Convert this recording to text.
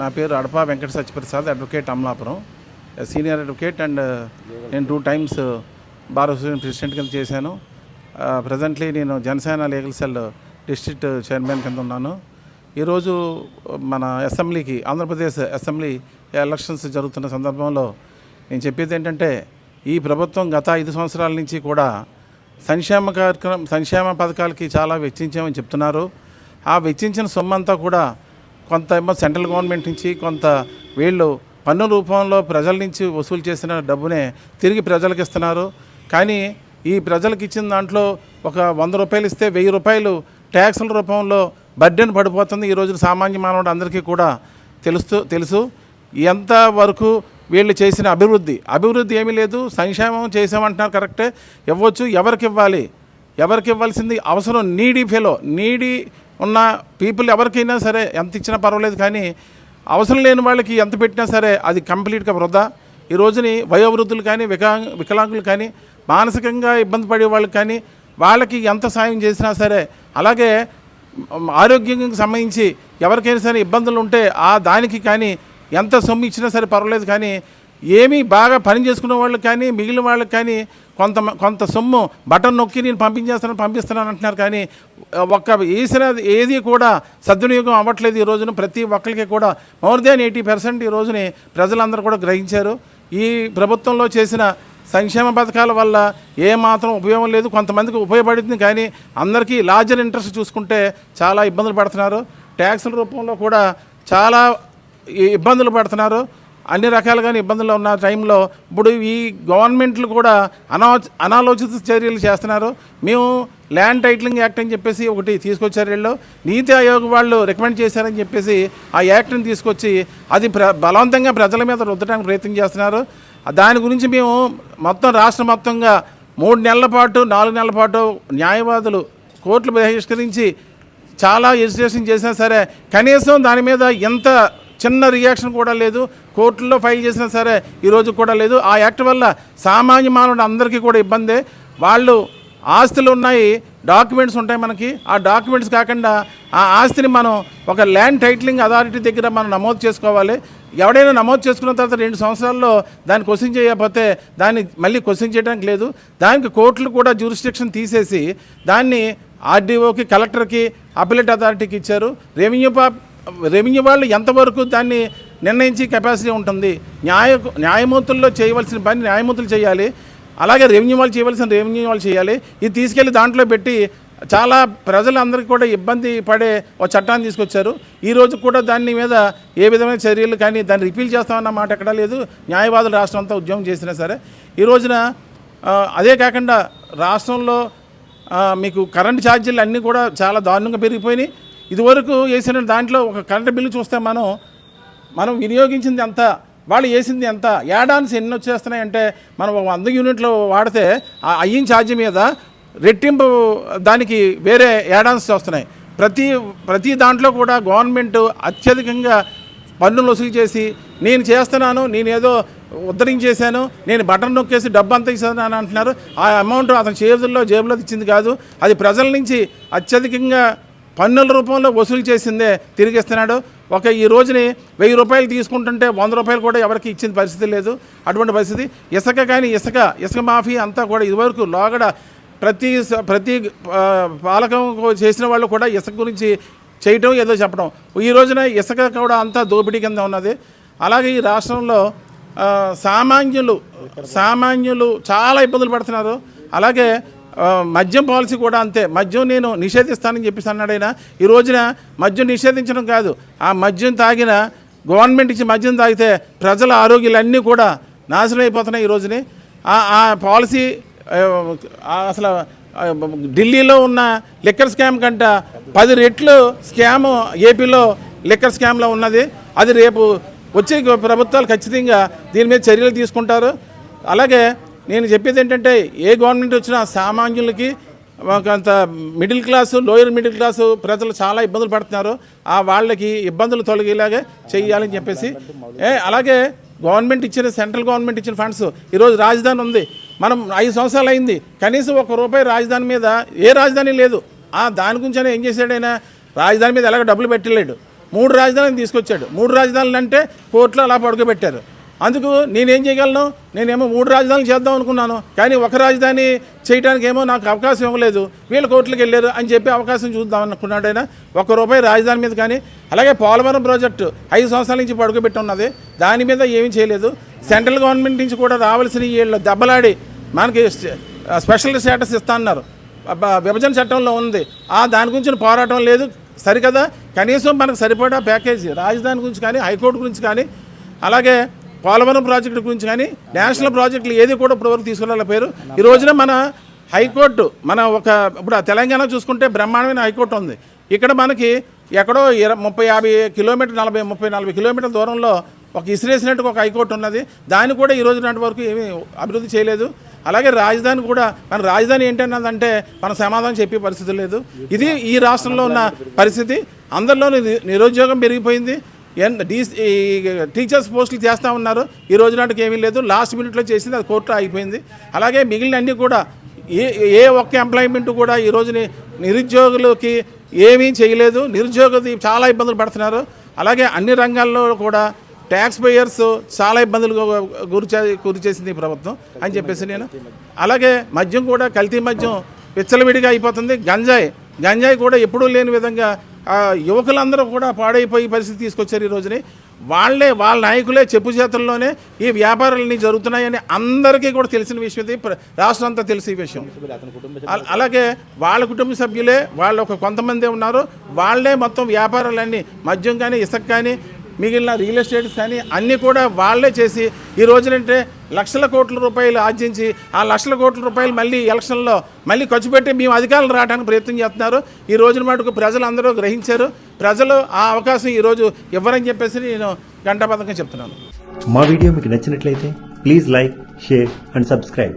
నా పేరు Adapa Venkata Satyaprasad advocate Amalapuram. Senior advocate and నేను two times bar association president కింద చేశాను. Uh, ప్రజెంట్లీ నేను Janasena legal cell district chairman కింద ఉన్నాను. ఈరోజు uh, మన అసెంబ్లీకి ఆంధ్రప్రదేశ్ అసెంబ్లీ ఎలక్షన్స్ జరుగుతున్న సందర్భంలో నేను చెప్పేది ఏంటంటే ఈ ప్రభుత్వం గత ఐదు సంవత్సరాల నుంచి కూడా సంక్షేమ కార్యక్రమం సంక్షేమ పథకాలకి చాలా వెచ్చించామని చెప్తున్నారు. ఆ వెచ్చించిన సొమ్ము అంతా కూడా కొంత ఏమో సెంట్రల్ గవర్నమెంట్ నుంచి కొంత వీళ్ళు పన్ను రూపంలో ప్రజల నుంచి వసూలు చేసిన డబ్బునే తిరిగి ప్రజలకు ఇస్తున్నారు. కానీ ఈ ప్రజలకు ఇచ్చిన దాంట్లో ఒక వంద రూపాయలు ఇస్తే వెయ్యి రూపాయలు ట్యాక్సుల రూపంలో బడ్డెన్ పడిపోతుంది. ఈ రోజు సామాన్య మానవుడు అందరికీ కూడా తెలుస్తూ తెలుసు. ఎంత వరకు వీళ్ళు చేసిన అభివృద్ధి అభివృద్ధి ఏమీ లేదు. సంక్షేమం చేసామంటున్నారు కరెక్టే. ఇవ్వచ్చు ఎవరికి ఇవ్వాలి? ఎవరికి ఇవ్వాల్సింది? అవసరం నీడీ ఫెలో నీడీ ఉన్న పీపుల్ ఎవరికైనా సరే ఎంత ఇచ్చినా పర్వాలేదు కానీ అవసరం లేని వాళ్ళకి ఎంత పెట్టినా సరే అది కంప్లీట్గా వృధా. ఈ రోజుని వయోవృద్ధులు కానీ వికలాంగ వికలాంగులు కానీ మానసికంగా ఇబ్బంది పడే వాళ్ళు కానీ వాళ్ళకి ఎంత సాయం చేసినా సరే అలాగే మ్, ఆరోగ్యానికి సంబంధించి ఎవరికైనా సరే ఇబ్బందులు ఉంటే ఆ దానికి కానీ ఎంత సొమ్ము ఇచ్చినా సరే పర్వాలేదు కానీ ఏమీ బాగా పని చేసుకున్న వాళ్ళకి కానీ మిగిలిన వాళ్ళకి కానీ కొంత కొంత సొమ్ము బటన్ నొక్కి నేను పంపించేస్తాను పంపిస్తున్నాను అంటున్నారు కానీ ఒక్క వేసిన ఏది కూడా సద్వినియోగం అవ్వట్లేదు ఈ రోజున. ప్రతి ఒక్కరికి కూడా మోర్ దాన్ ఎయిటీ పర్సెంట్ ఈ రోజుని ప్రజలందరూ కూడా గ్రహించారు. ఈ ప్రభుత్వంలో చేసిన సంక్షేమ పథకాల వల్ల ఏమాత్రం ఉపయోగం లేదు. కొంతమందికి ఉపయోగపడుతుంది కానీ అందరికీ లార్జర్ ఇంట్రెస్ట్ చూసుకుంటే చాలా ఇబ్బందులు పడుతున్నారు. ట్యాక్సుల రూపంలో కూడా చాలా ఇబ్బందులు పడుతున్నారు. అన్ని రకాలుగానే ఇబ్బందులు ఉన్న టైంలో ఇప్పుడు ఈ గవర్నమెంట్లు కూడా అనా అనాలోచిత చర్యలు చేస్తున్నారు. మేము ల్యాండ్ టైటిలింగ్ యాక్ట్ అని చెప్పేసి ఒకటి తీసుకొచ్చారు వీళ్ళు. నీతి ఆయోగ్ వాళ్ళు రికమెండ్ చేశారని చెప్పేసి ఆ యాక్ట్ని తీసుకొచ్చి అది ప్ర బలవంతంగా ప్రజల మీద రుద్దడానికి ప్రయత్నం చేస్తున్నారు. దాని గురించి మేము మొత్తం రాష్ట్ర మొత్తంగా మూడు నెలల పాటు నాలుగు నెలల పాటు న్యాయవాదులు కోర్టులు బహిష్కరించి చాలా ఎజిటేషన్ చేసినా సరే కనీసం దాని మీద ఎంత చిన్న రియాక్షన్ కూడా లేదు. కోర్టుల్లో ఫైల్ చేసినా సరే ఈరోజు కూడా లేదు. ఆ యాక్ట్ వల్ల సామాన్య మానవుడు అందరికీ కూడా ఇబ్బందే. వాళ్ళు ఆస్తులు ఉన్నాయి డాక్యుమెంట్స్ ఉంటాయి మనకి. ఆ డాక్యుమెంట్స్ కాకుండా ఆ ఆస్తిని మనం ఒక ల్యాండ్ టైటిలింగ్ అథారిటీ దగ్గర మనం నమోదు చేసుకోవాలి. ఎవడైనా నమోదు చేసుకున్న తర్వాత రెండు సంవత్సరాల్లో దాన్ని క్వశ్చన్ చేయకపోతే దాన్ని మళ్ళీ క్వశ్చన్ చేయడానికి లేదు. దానికి కోర్టులు కూడా జ్యూరిస్ట్రిక్షన్ తీసేసి దాన్ని ఆర్డీఓకి కలెక్టర్కి అపిలేట్ అథారిటీకి ఇచ్చారు. రెవెన్యూ పా రెవెన్యూ వాళ్ళు ఎంతవరకు దాన్ని నిర్ణయించి కెపాసిటీ ఉంటుంది? న్యాయ న్యాయమూర్తుల్లో చేయవలసిన పని న్యాయమూర్తులు చేయాలి. అలాగే రెవెన్యూ వాళ్ళు చేయవలసిన రెవెన్యూ వాళ్ళు చేయాలి. ఇది తీసుకెళ్ళి దాంట్లో పెట్టి చాలా ప్రజలందరికీ కూడా ఇబ్బంది పడే ఒక చట్టాన్ని తీసుకొచ్చారు. ఈ కూడా దాని మీద ఏ విధమైన చర్యలు కానీ దాన్ని రిపీల్ చేస్తామన్న మాట ఎక్కడా లేదు. న్యాయవాదులు రాష్ట్రం అంతా ఉద్యమం చేసినా సరే. ఈ రోజున అదే కాకుండా రాష్ట్రంలో మీకు కరెంట్ ఛార్జీలు అన్నీ కూడా చాలా దారుణంగా పెరిగిపోయినాయి. ఇదివరకు వేసిన దాంట్లో ఒక కరెంట్ బిల్లు చూస్తే మనం మనం వినియోగించింది ఎంత వాళ్ళు వేసింది ఎంత యాడాన్స్ ఎన్ని వచ్చేస్తున్నాయి అంటే మనం ఒక వంద యూనిట్లు వాడితే ఆ అయ్యిన ఛార్జ్ మీద రెట్టింపు దానికి వేరే యాడాన్స్ వస్తున్నాయి. ప్రతి ప్రతి దాంట్లో కూడా గవర్నమెంట్ అత్యధికంగా పన్నులు వసూలు చేసి నేను చేస్తున్నాను నేను ఏదో ఉద్ధరించేశాను నేను బటన్ నొక్కేసి డబ్బు అంతా ఇస్తాను అని అంటున్నారు. ఆ అమౌంట్ అతని చేతుల్లో జేబులో ఇచ్చింది కాదు. అది ప్రజల నుంచి అత్యధికంగా పన్నుల రూపంలో వసూలు చేసిందే తిరిగిస్తున్నాడు. ఒక ఈ రోజుని వెయ్యి రూపాయలు తీసుకుంటుంటే వంద రూపాయలు కూడా ఎవరికి ఇచ్చిన పరిస్థితి లేదు. అటువంటి పరిస్థితి ఇసుక కానీ ఇసుక ఇసుక మాఫీ అంతా కూడా ఇదివరకు లోగడ ప్రతి ప్రతి పాలకం చేసిన వాళ్ళు కూడా ఇసుక గురించి చేయటం ఏదో చెప్పడం ఈ రోజున ఇసుక కూడా అంతా దోపిడీ కింద ఉన్నది. అలాగే ఈ రాష్ట్రంలో సామాన్యులు సామాన్యులు చాలా ఇబ్బందులు పడుతున్నారు. అలాగే మద్యం పాలసీ కూడా అంతే. మద్యం నేను నిషేధిస్తానని చెప్పేసి అన్నాడు ఆయన. ఈ రోజున మద్యం నిషేధించడం కాదు. ఆ మద్యం తాగిన గవర్నమెంట్ ఇచ్చి మద్యం తాగితే ప్రజల ఆరోగ్యాలన్నీ కూడా నాశనం అయిపోతున్నాయి ఈ రోజుని. ఆ పాలసీ అసలు ఢిల్లీలో ఉన్న లిక్కర్ స్కామ్ కంట పది రెట్లు స్కామ్ ఏపీలో లిక్కర్ స్కామ్లో ఉన్నది. అది రేపు వచ్చే ప్రభుత్వాలు ఖచ్చితంగా దీని మీద చర్యలు తీసుకుంటారు. అలాగే నేను చెప్పేది ఏంటంటే ఏ గవర్నమెంట్ వచ్చినా సామాన్యులకి కొంత middle class lower middle class ప్రజలు చాలా ఇబ్బందులు పడుతున్నారు. ఆ వాళ్ళకి ఇబ్బందులు తొలగేలాగే చేయాలని చెప్పేసి ఏ అలాగే గవర్నమెంట్ ఇచ్చిన సెంట్రల్ గవర్నమెంట్ ఇచ్చిన ఫండ్స్ ఈరోజు రాజధాని ఉంది. మనం ఐదు సంవత్సరాలు అయింది. కనీసం ఒక రూపాయి రాజధాని మీద ఏ రాజధాని లేదు. ఆ దాని గురించి ఏం చేశాడైనా రాజధాని మీద ఎలాగ డబ్బులు పెట్టలేడు. మూడు రాజధానులు తీసుకొచ్చాడు. మూడు రాజధానులు అంటే కోర్టులో అలా పడుకోబెట్టారు. అందుకు నేనేం చేయగలను? నేనేమో మూడు రాజధానులు చేద్దాం అనుకున్నాను. కానీ ఒక రాజధాని చేయడానికి ఏమో నాకు అవకాశం ఇవ్వలేదు. వీళ్ళు కోర్టులకు వెళ్ళారు అని చెప్పి అవకాశం చూద్దాం అనుకున్నాడు ఆయన. ఒక్క రూపాయి రాజధాని మీద కానీ అలాగే పోలవరం ప్రాజెక్టు ఐదు సంవత్సరాల నుంచి పడుకోబెట్టి ఉన్నది. దాని మీద ఏమీ చేయలేదు. సెంట్రల్ గవర్నమెంట్ నుంచి కూడా రావాల్సిన వీళ్ళు దెబ్బలాడి మనకి స్పెషల్ స్టేటస్ ఇస్తా అన్నారు విభజన చట్టంలో ఉంది. ఆ దాని గురించి పోరాటం లేదు. సరికదా? కనీసం మనకు సరిపడా ప్యాకేజీ రాజధాని గురించి కానీ హైకోర్టు గురించి కానీ అలాగే పోలవరం ప్రాజెక్టు గురించి కానీ నేషనల్ ప్రాజెక్టులు ఏది కూడా ఇప్పటివరకు తీసుకురాలేకపోయారు ఈ రోజున మన హైకోర్టు మన ఒక ఇప్పుడు తెలంగాణ చూసుకుంటే బ్రహ్మాండమైన హైకోర్టు ఉంది. ఇక్కడ మనకి ఎక్కడో ఇర ముప్పై యాభై కిలోమీటర్ నలభై ముప్పై నలభై కిలోమీటర్ల దూరంలో ఒక ఇసిరేసినట్టుగా ఒక హైకోర్టు ఉన్నది. దాన్ని కూడా ఈ రోజు నాటి వరకు ఏమీ అభివృద్ధి చేయలేదు. అలాగే రాజధాని కూడా మన రాజధాని ఏంటన్నదంటే మన సమాధానం చెప్పే పరిస్థితి లేదు. ఇది ఈ రాష్ట్రంలో ఉన్న పరిస్థితి. అందరిలోని నిరుద్యోగం పెరిగిపోయింది. ఎన్ డీ ఈ టీచర్స్ పోస్టులు చేస్తూ ఉన్నారు. ఈ రోజు నాటికి ఏమీ లేదు. లాస్ట్ మినిట్లో చేసింది అది కోర్టు అయిపోయింది అలాగే మిగిలిన అన్నీ కూడా ఏ ఏ ఒక్క ఎంప్లాయ్మెంట్ కూడా ఈ రోజుని నిరుద్యోగులకి ఏమీ చేయలేదు. నిరుద్యోగులు చాలా ఇబ్బందులు పడుతున్నారు. అలాగే అన్ని రంగాల్లో కూడా ట్యాక్స్ పేయర్స్ చాలా ఇబ్బందులు గురి చే- గురి చేసింది ఈ ప్రభుత్వం అని చెప్పేసి నేను. అలాగే మద్యం కూడా కల్తీ మద్యం విచ్చలవిడిగా అయిపోతుంది. గంజాయి గంజాయి కూడా ఎప్పుడూ లేని విధంగా యువకులందరూ కూడా పాడైపోయి పరిస్థితి తీసుకొచ్చారు ఈ రోజుని. వాళ్ళే వాళ్ళ నాయకులే చెప్పు చేతుల్లోనే ఈ వ్యాపారాలన్నీ జరుగుతున్నాయని అందరికీ కూడా తెలిసిన విషయం ఇది. రాష్ట్రం అంతా తెలిసే విషయం. అలాగే వాళ్ళ కుటుంబ సభ్యులే వాళ్ళు ఒక కొంతమందే ఉన్నారు. వాళ్ళే మొత్తం వ్యాపారాలన్నీ మద్యం కానీ ఇసుక కానీ మిగిలిన రియల్ ఎస్టేట్స్ కానీ అన్నీ కూడా వాళ్ళే చేసి ఈ రోజునంటే లక్షల కోట్ల రూపాయలు ఆర్జించి ఆ లక్షల కోట్ల రూపాయలు మళ్ళీ ఎలక్షన్లో మళ్ళీ ఖర్చు పెట్టి మేము అధికారులు రావడానికి ప్రయత్నం చేస్తున్నారు. ఈ రోజున మటుకు ప్రజలు అందరూ గ్రహించారు. ప్రజలు ఆ అవకాశం ఈరోజు ఇవ్వరని చెప్పేసి నేను గంటాపథంగా చెప్తున్నాను. మా వీడియో మీకు నచ్చినట్లయితే please like share and subscribe.